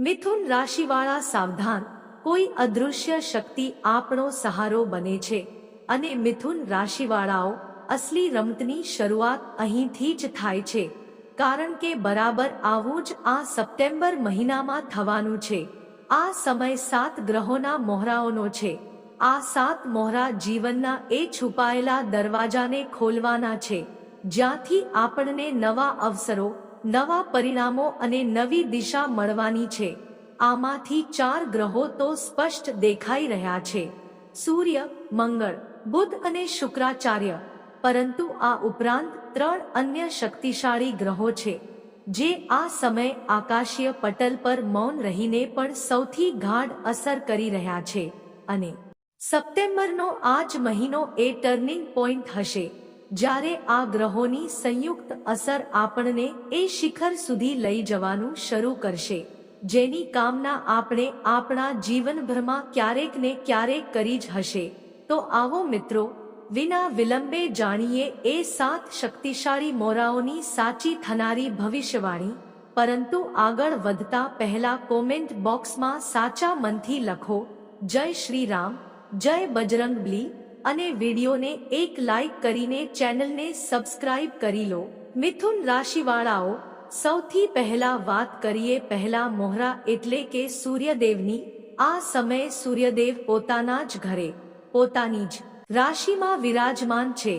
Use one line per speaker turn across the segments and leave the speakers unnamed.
મિથુન રાશિવાળા સાવધાન. કોઈ અદૃશ્ય શક્તિ આપણો સહારો બને છે. અને મિથુન રાશિવાળાઓ અસલી રમતની શરૂઆત અહીંથી જ થાય છે. કારણ કે બરાબર આવું જ આ સપ્ટેમ્બર મહિનામાં થવાનું છે. આ સમય સાત ગ્રહોના મોહરાઓનો છે. આ સાત મોહરા જીવનના એ છુપાયેલા દરવાજાને ખોલવાના છે. જ્યાંથી આપણને નવા અવસરો નવા પરિણામો અને નવી દિશા મળવાની છે. આમાંથી ચાર ગ્રહો તો સ્પષ્ટ દેખાઈ રહ્યા છે. સૂર્ય, મંગળ, બુધ અને શુક્રાચાર્ય. પરંતુ આ ઉપરાંત ત્રણ અન્ય શક્તિશાળી ગ્રહો છે, જે આ સમય આકાશીય પટલ પર મૌન રહીને પણ સૌથી ગાઢ અસર કરી રહ્યા છે. અને સપ્ટેમ્બરનો આ જ મહિનો એ ટર્નિંગ પોઈન્ટ હશે. જ્યારે આ ગ્રહોની સંયુક્ત અસર આપણને એ શિખર સુધી લઈ જવાનું શરૂ કરશે, જેની કામના આપણે આપણા જીવનભરમાં ક્યારેક ને ક્યારેક કરી જ હશે. તો આવો મિત્રો, વિના વિલંબે જાણીએ એ સાત શક્તિશાળી મોરાઓની સાચી થનારી ભવિષ્યવાણી, પરંતુ આગળ વધતા પહેલા કોમેન્ટ બોક્સમાં સાચા મનથી લખો, જય શ્રી રામ જય બજરંગ બલી અને વિડીયોને એક લાઈક કરીને ચેનલને સબસ્ક્રાઇબ કરી લો. મિથુન રાશિવાળાઓ, સૌથી પહેલા વાત કરીએ પહેલા મોહરા એટલે કે સૂર્યદેવની. આ સમયે સૂર્યદેવ પોતાના જ ઘરે, પોતાની જ રાશિમાં વિરાજમાન છે.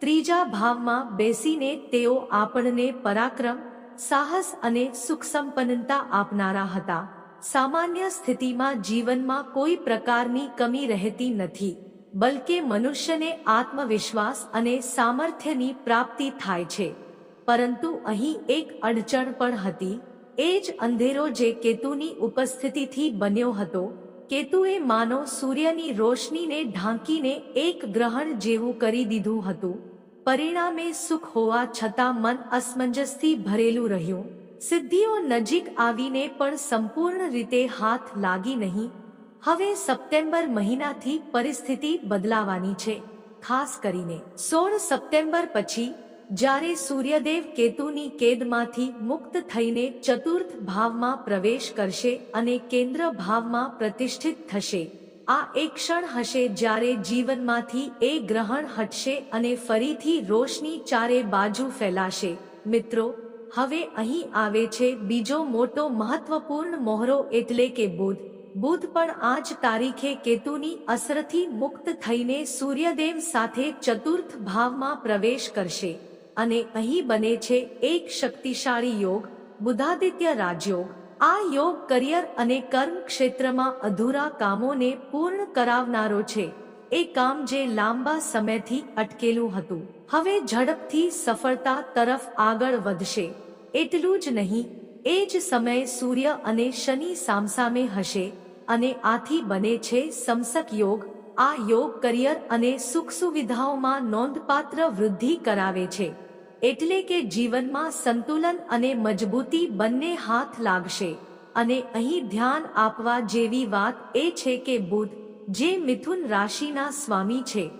ત્રીજા ભાવમાં બેસીને તેઓ આપણને પરાક્રમ, સાહસ અને સુખ સંપન્નતા આપનારા હતા. સામાન્ય સ્થિતિમાં જીવનમાં કોઈ પ્રકારની કમી રહેતી નથી. બલકે મનુષ્યને આત્મવિશ્વાસ અને સામર્થ્યની પ્રાપ્તિ થાય છે. પરંતુ અહીં એક અડચણ પણ હતી. એ જ અંધેરો જે કેતુની ઉપસ્થિતિથી બન્યો હતો, કેતુએ માનો સૂર્યની રોશનીને ઢાંકીને એક ગ્રહણ જેવું કરી દીધું હતું. પરિણામે સુખ હોવા છતાં મન અસમંજસથી ભરેલું રહ્યું. સિદ્ધિઓ નજીક આવીને પણ સંપૂર્ણ રીતે હાથ લાગી નહીં. હવે સપ્ટેમ્બર મહિનાથી પરિસ્થિતિ બદલાવાની છે. ખાસ કરીને સોળ સપ્ટેમ્બર પછી, જ્યારે સૂર્યદેવ કેતુની કેદમાંથી મુક્ત થઈને ચતુર્થ ભાવમાં પ્રવેશ કરશે અને કેન્દ્ર ભાવમાં પ્રતિષ્ઠિત થશે. આ એક ક્ષણ હશે જ્યારે જીવનમાંથી એ ગ્રહણ હટશે અને ફરીથી રોશની ચારે બાજુ ફેલાશે. મિત્રો, હવે અહીં આવે છે બીજો મોટો મહત્વપૂર્ણ મોહરો એટલે કે બુધ. બુધ પણ આ જ તારીખે કેતુની અસરથી મુક્ત થઈને સૂર્યદેવ સાથે ચતુર્થ ભાવમાં પ્રવેશ કરશે. અને અહીં બને છે એક શક્તિશાળી યોગ, બુધાદિત્ય રાજયોગ. આ યોગ કરિયર અને કર્મ ક્ષેત્રમાં અધૂરા કામોને પૂર્ણ કરાવનારો છે. એ કામ જે લાંબા સમયથી અટકેલું હતું. હવે ઝડપથી સફળતા તરફ આગળ વધશે. એટલું જ નહીં, એ જ સમયે સૂર્ય અને શનિ સામસામે હશે. અને આથી બને છે સમસક યોગ. આ યોગ કરિયર અને સુખ સુવિધાઓમાં નોંધપાત્ર વૃદ્ધિ કરાવે છે. એટલે કે જીવનમાં સંતુલન અને મજબૂતી બંને હાથ લાગશે. અને અહીં ધ્યાન આપવા જેવી વાત એ છે કે બુધ, જે મિથુન રાશિના સ્વામી છે.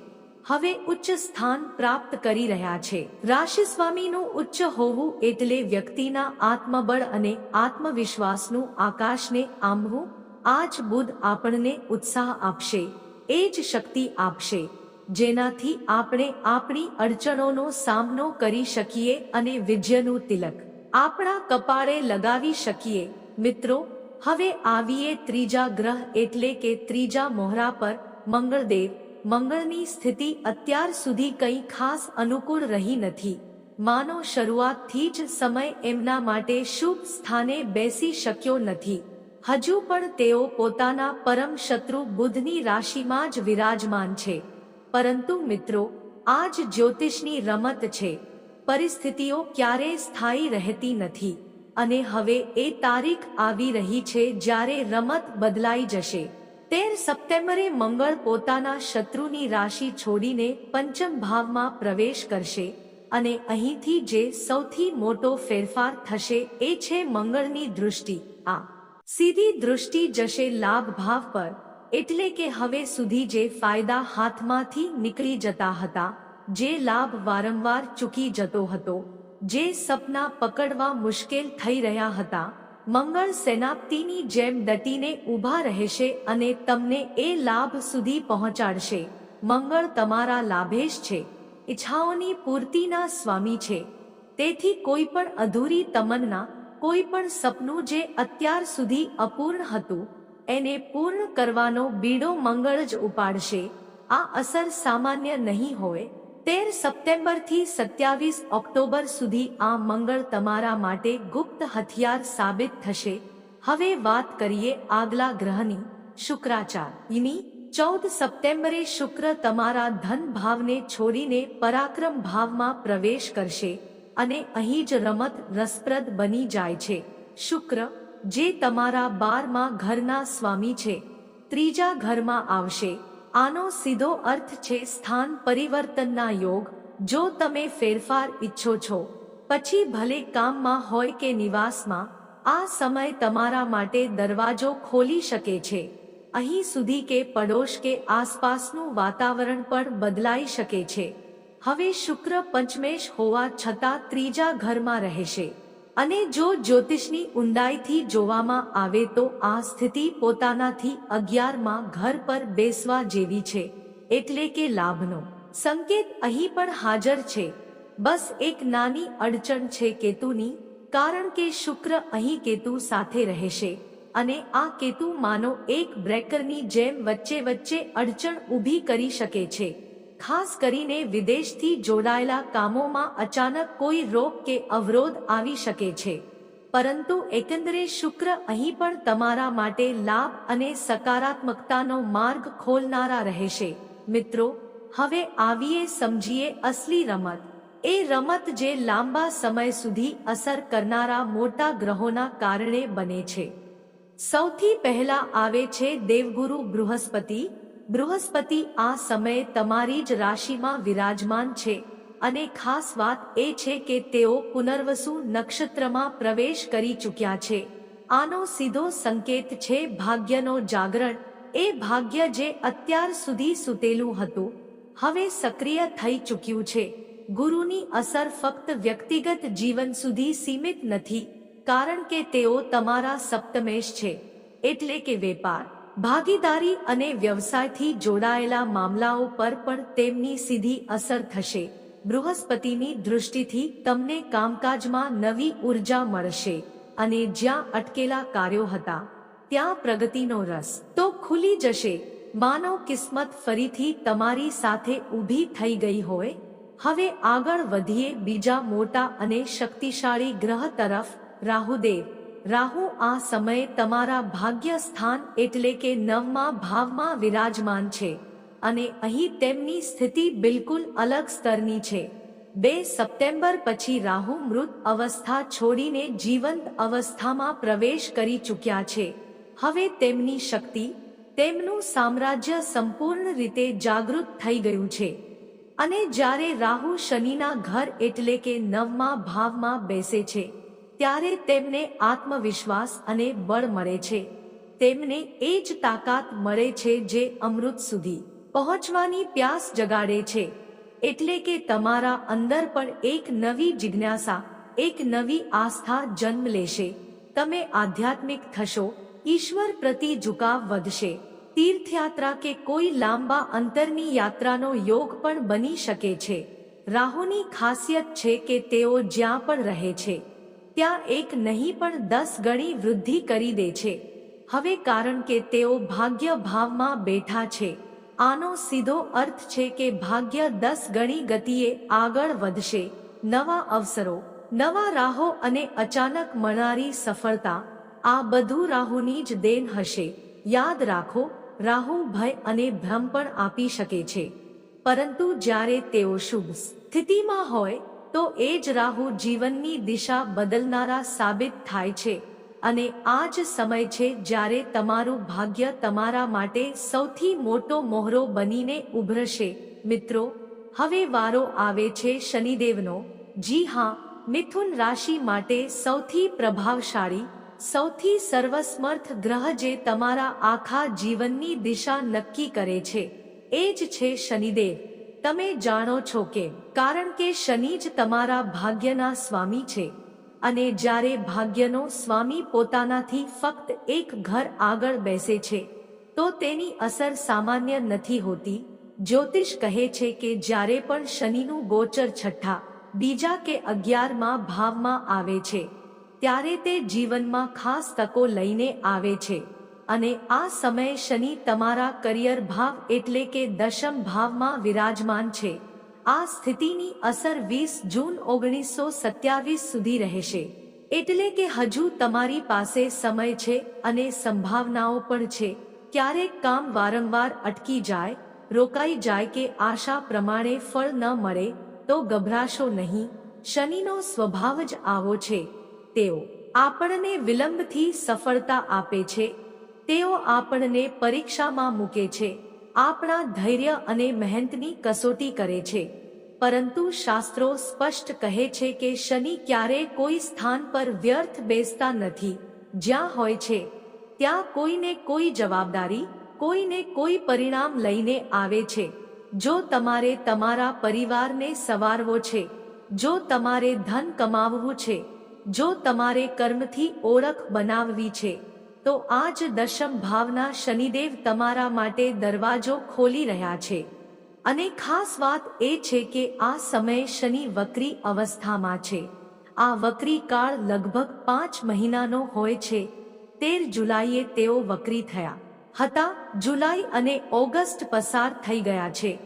હવે ઉચ્ચ સ્થાન પ્રાપ્ત કરી રહ્યા છે. રાશિ સ્વામીનું ઉચ્ચ હોવું એટલે વ્યક્તિના આત્મબળ અને આત્મવિશ્વાસનું આકાશને આંબવું આ જ બુદ્ધ આપણને ઉત્સાહ આપશે, એ જ શક્તિ આપશે, જેનાથી આપણે આપણી અડચણોનો સામનો કરી શકીએ અને વિજયનું તિલક આપણા કપાળે લગાવી શકીએ. મિત્રો, હવે આવીએ ત્રીજા ગ્રહ એટલે કે ત્રીજા મોહરા પર મંગળદેવ. મંગળની સ્થિતિ અત્યાર સુધી કંઈ ખાસ અનુકૂળ રહી નથી. માનો શરૂઆતથી જ સમય એમના માટે શુભ સ્થાને બેસી શક્યો નથી. હજુ પણ તેઓ પોતાના પરમ શત્રુ બુધની રાશિમાં જ વિરાજમાન છે. પરંતુ મિત્રો આ જ જ્યોતિષની રમત છે. પરિસ્થિતિઓ ક્યારેય સ્થાયી રહેતી નથી. અને હવે એ તારીખ આવી રહી છે જ્યારે રમત બદલાઈ જશે. તેર સપ્ટેમ્બરે મંગળ પોતાના શત્રુની રાશિ છોડીને પંચમ ભાવમાં પ્રવેશ કરશે. અને અહીંથી જે સૌથી મોટો ફેરફાર થશે એ છે મંગળની દૃષ્ટિ. આ સીધી દૃષ્ટિ જશે લાભ ભાવ પર, એટલે કે હવે સુધી જે ફાયદા હાથમાંથી નીકળી જતા હતા, જે લાભ વારંવાર ચૂકી જતો હતો, જે સપના પકડવા મુશ્કેલ થઈ રહ્યા હતા, મંગળ સેનાપતિની જેમ ડટીને ઊભા રહેશે અને તમને એ લાભ સુધી પહોંચાડશે. મંગળ તમારા લાભેશ છે, ઈચ્છાઓની પૂર્તિના સ્વામી છે. તેથી કોઈ પણ અધૂરી તમન્ના કોઈ પણ સપનું જે અત્યાર સુધી અપૂર્ણ હતું, એને પૂર્ણ કરવાનો બીડો મંગળ જ ઉપાડશે. આ અસર સામાન્ય નહીં હોય. તેર સપ્ટેમ્બરથી સત્યાવીસ ઓક્ટોબર સુધી આ મંગળ તમારા માટે ગુપ્ત હથિયાર સાબિત થશે. હવે વાત કરીએ આગલા ગ્રહની. શુક્રાચારની ચૌદ સપ્ટેમ્બરે શુક્ર તમારા ધન ભાવને છોડીને પરાક્રમ ભાવમાં પ્રવેશ કરશે. અને અહીં જ રમત રસપ્રદ બની જાય છે. શુક્ર, જે તમારા બારમાં ઘરના સ્વામી છે, ત્રીજા ઘરમાં આવશે. આનો સીધો અર્થ છે સ્થાન પરિવર્તનના યોગ, જો તમે ફેરફાર ઈચ્છો છો. પછી ભલે કામમાં હોય કે નિવાસમાં, આ સમય તમારા માટે દરવાજો ખોલી શકે છે. અહીં સુધી કે પડોશ કે આસપાસનું વાતાવરણ પણ બદલાઈ શકે છે. હવે શુક્ર પંચમેશ હોવા છતાં ત્રીજા ઘરમાં રહેશે. અને જો જ્યોતિષની ઊંડાઈથી જોવામાં આવે તો આ સ્થિતિ પોતાનાથી અગિયારમાં ઘર પર બેસવા જેવી છે, એટલે કે લાભનો. સંકેત અહીં પણ હાજર છે. બસ એક નાની અડચણ છે કેતુની, કારણ કે શુક્ર અહીં કેતુ સાથે રહેશે. અને આ કેતુ માનો એક બ્રેકરની જેમ વચ્ચે વચ્ચે અડચણ ઊભી કરી શકે છે. ખાસ કરીને વિદેશથી જોડાયેલા કામોમાં અચાનક કોઈ રોગ કે અવરોધ આવી શકે છે. પરંતુ એકંદરે શુક્ર અહીં પણ તમારા માટે લાભ અને સકારાત્મકતાનો માર્ગ ખોલનારા રહેશે. મિત્રો, હવે આવીએ સમજીએ અસલી રમત. એ રમત જે લાંબા સમય સુધી અસર કરનારા મોટા ગ્રહોના કારણે બને છે. સૌથી પહેલા આવે છે દેવગુરુ બૃહસ્પતિ બૃહસ્પતિ આ સમયે તમારી જ રાશિમાં વિરાજમાન છે. અને ખાસ વાત એ છે કે તેઓ પુનર્વસુ નક્ષત્રમાં પ્રવેશ કરી ચૂક્યા છે. આનો સીધો સંકેત છે ભાગ્યનો જાગરણ. એ ભાગ્ય જે અત્યાર સુધી સૂતેલું હતું, હવે સક્રિય થઈ ચૂક્યું છે. ગુરુની અસર ફક્ત વ્યક્તિગત જીવન સુધી સીમિત નથી, કારણ કે તેઓ તમારા સપ્તમેશ છે, એટલે કે વેપાર. ભાગીદારી અને વ્યવસાયથી જોડાયેલા મામલાઓ પર પણ તેમની સીધી અસર થશે. બૃહસ્પતિની દૃષ્ટિથી તમને કામકાજમાં નવી ઊર્જા મળશે અને જ્યાં અટકેલા કાર્યો હતા, ત્યાં પ્રગતિનો રસ તો ખુલી જશે. માનવ કિસ્મત ફરીથી તમારી સાથે ઊભી થઈ ગઈ હોય. હવે આગળ વધીએ બીજા મોટા અને શક્તિશાળી ગ્રહ તરફ. રાહુદેવ રાહુ આ સમયે તમારા ભાગ્ય સ્થાન એટલે કે નવમા ભાવમાં વિરાજમાન છે અને અહીં તેમની સ્થિતિ બિલકુલ અલગ સ્તરની છે. બે સપ્ટેમ્બર પછી રાહુ મૃત અવસ્થા છોડીને જીવંત અવસ્થામાં પ્રવેશ કરી ચૂક્યા છે. હવે તેમની શક્તિ, તેમનું સામ્રાજ્ય સંપૂર્ણ રીતે જાગૃત થઈ ગયું છે. અને જ્યારે રાહુ શનિના ઘર એટલે કે નવમા ભાવમાં બેસે છે ત્યારે તેમને આત્મવિશ્વાસ અને બળ મળે છે. તેમને એ જ તાકાત મળે છે જે અમૃત સુધી પહોંચવાની પ્યાસ જગાડે છે. એટલે કે તમારા અંદર પણ એક નવી જિજ્ઞાસા, એક નવી આસ્થા જન્મ લેશે. તમે આધ્યાત્મિક થશો, ઈશ્વર પ્રતિ ઝુકાવ વધશે. તીર્થયાત્રા કે કોઈ લાંબા અંતરની યાત્રાનો યોગ પણ બની શકે છે. રાહુની ખાસિયત છે કે તેઓ જ્યાં પણ રહે છે. ત્યાં એક નહીં પણ દસ ગણી વૃદ્ધિ કરી દે છે. હવે કારણ કે તેઓ ભાગ્ય ભાવમાં બેઠા છે. આનો સીધો અર્થ છે કે ભાગ્ય દસ ગણી ગતિએ આગળ વધશે. નવા અવસરો, નવા રાહો અને અચાનક મળનારી સફળતા, આ બધું રાહુની જ દેન હશે. યાદ રાખો, રાહુ ભય અને ભ્રમ પણ આપી શકે છે. પરંતુ જ્યારે તેઓ શુભ સ્થિતિમાં હોય તો એ જ રાહુ જીવનની દિશા બદલનારા સાબિત થાય છે. અને આ જ સમય છે જ્યારે તમારું ભાગ્ય તમારા માટે સૌથી મોટો મોહરો બનીને ઉભરશે. મિત્રો, હવે વારો આવે છે શનિદેવનો. જી હા, મિથુન રાશિ માટે સૌથી પ્રભાવશાળી, સૌથી સર્વસ્મર્થ ગ્રહ જે તમારા આખા જીવનની દિશા નક્કી કરે છે. એ જ છે શનિદેવ. તમે જાણો છો કે, કારણ કે શનિ જ તમારા ભાગ્યના સ્વામી છે, અને જ્યારે ભાગ્યનો સ્વામી પોતાનાથી ફક્ત એક ઘર આગળ બેસે છે, તો તેની અસર સામાન્ય નથી હોતી. જ્યોતિષ કહે છે કે જ્યારે પણ શનિનું ગોચર છઠ્ઠા, બીજા કે અગિયારમાં ભાવમાં આવે છે, ત્યારે તે જીવનમાં ખાસ તકો લઈને આવે છે. અને આ સમયે શનિ તમારા કરિયર ભાવ એટલે કે દશમ ભાવમાં વિરાજમાન છે. આ સ્થિતિની અસર વીસ જૂન ઓગણીસો સત્યાવીસ સુધી રહેશે. એટલે કે હજુ તમારી પાસે સમય છે અને સંભાવનાઓ પણ છે. ક્યારેક કામ વારંવાર અટકી જાય, રોકાઈ જાય કે આશા પ્રમાણે ફળ ન મળે, તો ગભરાશો નહીં. શનિનો સ્વભાવ જ આવો છે. તેઓ આપણને વિલંબથી સફળતા આપે છે. તેઓ આપણને પરીક્ષામાં મૂકે છે. આપણા ધૈર્ય અને મહેનતની કસોટી કરે છે. પરંતુ શાસ્ત્રો સ્પષ્ટ કહે છે કે શનિ ક્યારેય કોઈ સ્થાન પર વ્યર્થ બેસતા નથી. જ્યાં હોય છે, ત્યાં કોઈને કોઈ જવાબદારી, કોઈને કોઈ પરિણામ લઈને આવે છે. જો તમારે તમારા પરિવારને સવારવો છે, જો તમારે ધન કમાવવું છે, જો તમારે કર્મથી ઓળખ બનાવવી છે તો આજ દશમ ભાવના શનિદેવ તમારા માટે દરવાજો ખોલી રહ્યા છે. અને ખાસ વાત એ છે કે આ સમયે શનિ વક્રી અવસ્થામાં છે. આ વક્રી કાળ લગભગ પાંચ મહિનાનો હોય છે. તેર જુલાઈએ તેઓ વક્રી થયા. હતા, જુલાઈ અને ઓગસ્ટ પસાર થઈ ગયા છે.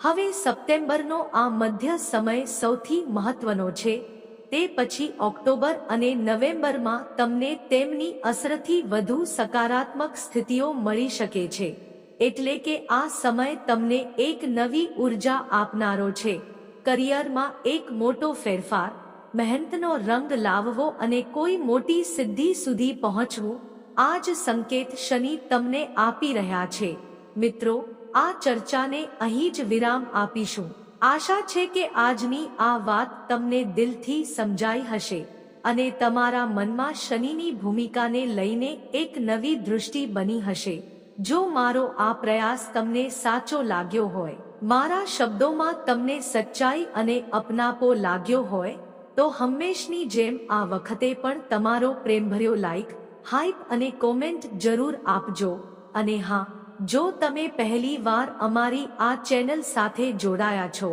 હવે સપ્ટેમ્બરનો આ મધ્ય સમય સૌથી મહત્વનો છે. તે પછી ઓક્ટોબર અને નવેમ્બરમાં તમને તેમની અસરથી વધુ સકારાત્મક સ્થિતિઓ મળી શકે છે. એટલે કે આ સમય તમને એક નવી ઊર્જા આપનારો છે. કરિયરમાં એક મોટો ફેરફાર, મહેનતનો રંગ લાવવો અને કોઈ મોટી સિદ્ધિ સુધી પહોંચવું, આ જ સંકેત શનિ તમને આપી રહ્યા છે. મિત્રો, આ ચર્ચાને અહીં જ વિરામ આપીશું. આશા છે કે આજની આ વાત તમને દિલથી સમજાઈ હશે અને તમારા મનમાં શનિની ભૂમિકાને લઈને એક નવી દૃષ્ટિ બની હશે. જો મારો આ પ્રયાસ તમને સાચો લાગ્યો હોય, મારા શબ્દોમાં તમને સચ્ચાઈ અને અપનાપો લાગ્યો હોય, તો હંમેશની જેમ આ વખતે પણ તમારો પ્રેમભર્યો લાઈક હાઈપ અને કોમેન્ટ જરૂર આપજો. અને હા જો તમે પહેલી વાર અમારી આ ચેનલ સાથે જોડાયા છો,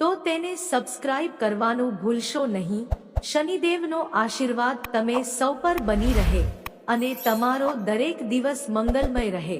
તો તેને સબસ્ક્રાઇબ કરવાનું ભૂલશો નહીં. શનિદેવનો આશીર્વાદ તમે સૌ પર બની રહે અને તમારો દરેક દિવસ મંગલમય રહે.